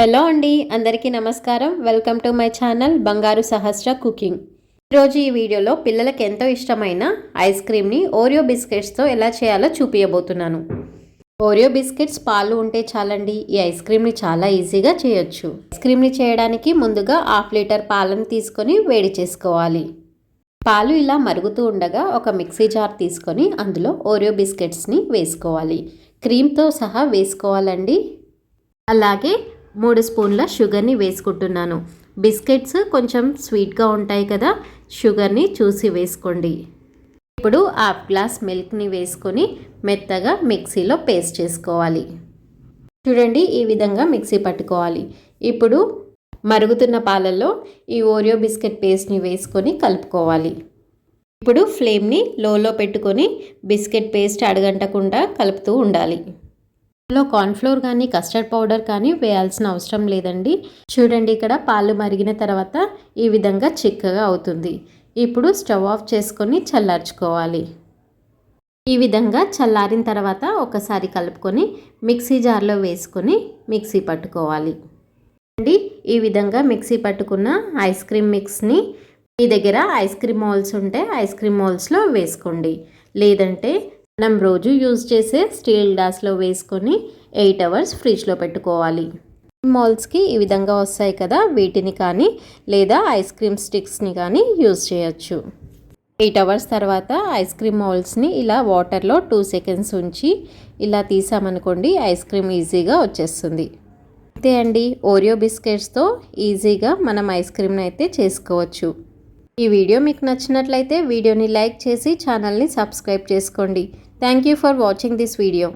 Hello అండి అందరికీ నమస్కారం. వెల్కమ్ టు మై ఛానల్ బంగారు సహస్ర కుకింగ్. ఈరోజు ఈ వీడియోలో పిల్లలకు ఎంతో ఇష్టమైన ఐస్ క్రీమ్ని ఓరియో బిస్కెట్స్తో ఎలా చేయాలో చూపించబోతున్నాను ఓరియో బిస్కెట్స్ పాలు ఉంటే చాలండి ఈ ఐస్ క్రీమ్ని చాలా ఈజీగా చేయొచ్చు. ఐస్ క్రీమ్ని చేయడానికి ముందుగా హాఫ్ లీటర్ పాలను తీసుకొని వేడి చేసుకోవాలి. పాలు ఇలా మరుగుతూ ఉండగా ఒక మిక్సీ జార్ తీసుకొని అందులో ఓరియో బిస్కెట్స్ని వేసుకోవాలి. క్రీమ్తో సహా వేసుకోవాలండి. అలాగే మూడు స్పూన్ల షుగర్ని వేసుకుంటున్నాను. బిస్కెట్స్ కొంచెం స్వీట్గా ఉంటాయి కదా షుగర్ని చూసి వేసుకోండి. ఇప్పుడు హాఫ్ గ్లాస్ మిల్క్ని వేసుకొని మెత్తగా మిక్సీలో పేస్ట్ చేసుకోవాలి. చూడండి ఈ విధంగా మిక్సీ పట్టుకోవాలి. ఇప్పుడు మరుగుతున్న పాలల్లో ఈ ఓరియో బిస్కెట్ పేస్ట్ని వేసుకొని కలుపుకోవాలి. ఇప్పుడు ఫ్లేమ్ని లోలో పెట్టుకొని బిస్కెట్ పేస్ట్ అడగంటకుండా కలుపుతూ ఉండాలి. ఇందులో కార్న్ఫ్లోర్ కానీ కస్టర్డ్ పౌడర్ కానీ వేయాల్సిన అవసరం లేదండి. చూడండి ఇక్కడ పాలు మరిగిన తర్వాత ఈ విధంగా చిక్కగా అవుతుంది. ఇప్పుడు స్టవ్ ఆఫ్ చేసుకొని చల్లార్చుకోవాలి. ఈ విధంగా చల్లారిన తర్వాత ఒకసారి కలుపుకొని మిక్సీ జార్లో వేసుకొని మిక్సీ పట్టుకోవాలి. అండి ఈ విధంగా మిక్సీ పట్టుకున్న ఐస్ క్రీమ్ మిక్స్ని మీ దగ్గర ఐస్ క్రీమ్ మోల్స్ ఉంటే ఐస్ క్రీమ్ మోల్స్లో వేసుకోండి. లేదంటే మనం రోజు యూజ్ చేసే స్టీల్ గ్లాస్లో వేసుకొని ఎయిట్ అవర్స్ ఫ్రిడ్జ్లో పెట్టుకోవాలి. మాల్స్కి ఈ విధంగా వస్తాయి కదా వీటిని కానీ లేదా ఐస్ క్రీమ్ స్టిక్స్ని కానీ యూజ్ చేయొచ్చు. ఎయిట్ అవర్స్ తర్వాత ఐస్ క్రీమ్ మౌల్స్ని ఇలా వాటర్లో టూ సెకండ్స్ ఉంచి ఇలా తీసామనుకోండి ఐస్ క్రీమ్ ఈజీగా వచ్చేస్తుంది. అంతే అండి ఓరియో బిస్కెట్స్తో ఈజీగా మనం ఐస్ క్రీమ్ని అయితే చేసుకోవచ్చు. ఈ వీడియో మీకు నచ్చినట్లయితే వీడియోని లైక్ చేసి ఛానల్ని సబ్స్క్రైబ్ చేసుకోండి. Thank you for watching this video